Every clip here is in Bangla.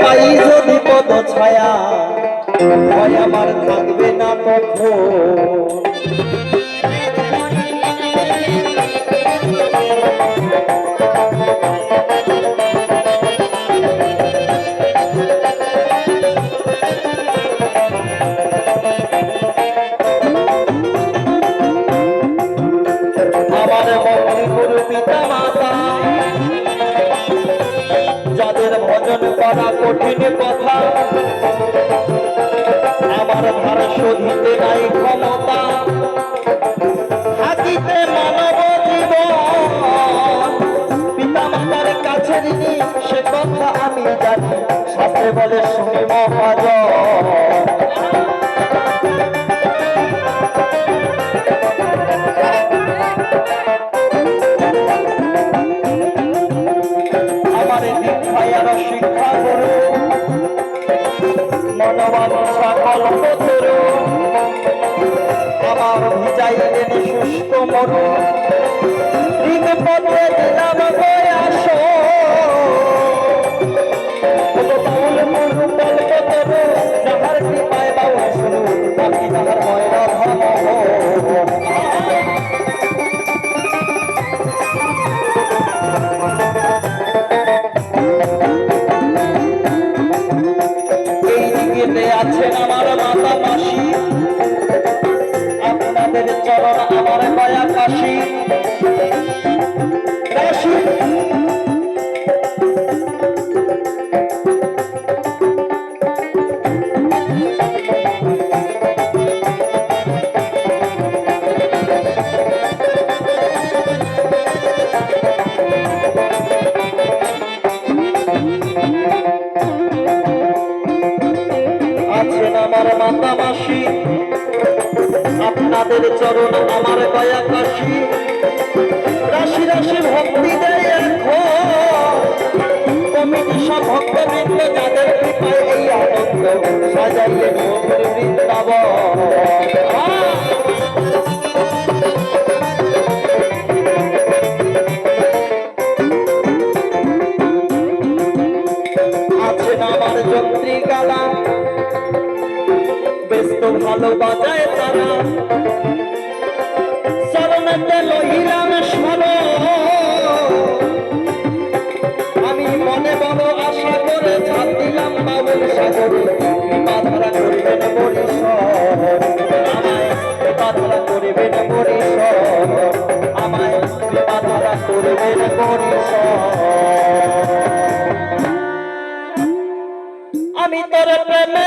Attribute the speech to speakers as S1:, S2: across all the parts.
S1: পাই যদি পদ ছায়া ভয় আমার থাকবে না কখন বলা কঠিন কথা। আমার ভার শোধিতে নাই ক্ষমতা। বছর আমার ভিজাইলেন শুষ্ক মরু। দিন পথে ti. চরণ আমার দয়া কাশী। বেস্ত ভালো বাজায় তারা। স্মর আমি মনে বড় আশা করে ঝাঁপ দিলাম বাবুল সাগরে। করিবেন পরিসর। করিবেন আমায় করিবেন আমি তোর প্রেমে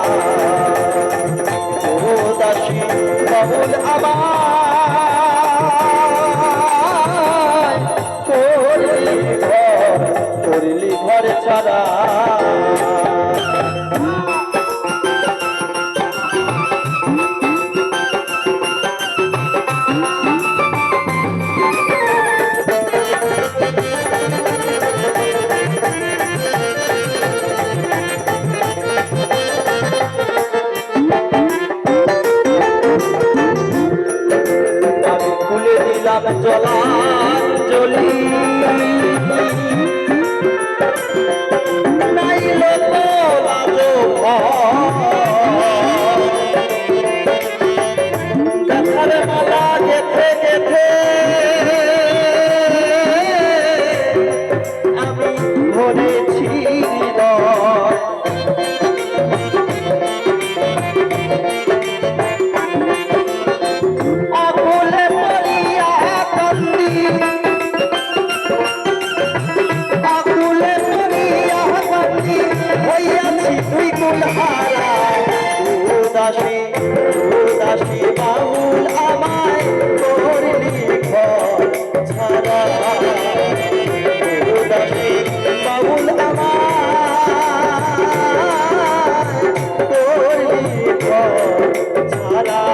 S1: ছাড়া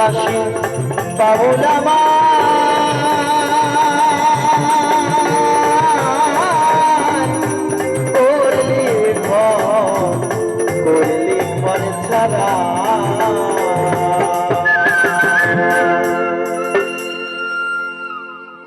S1: উদাসী বাবুল আমার।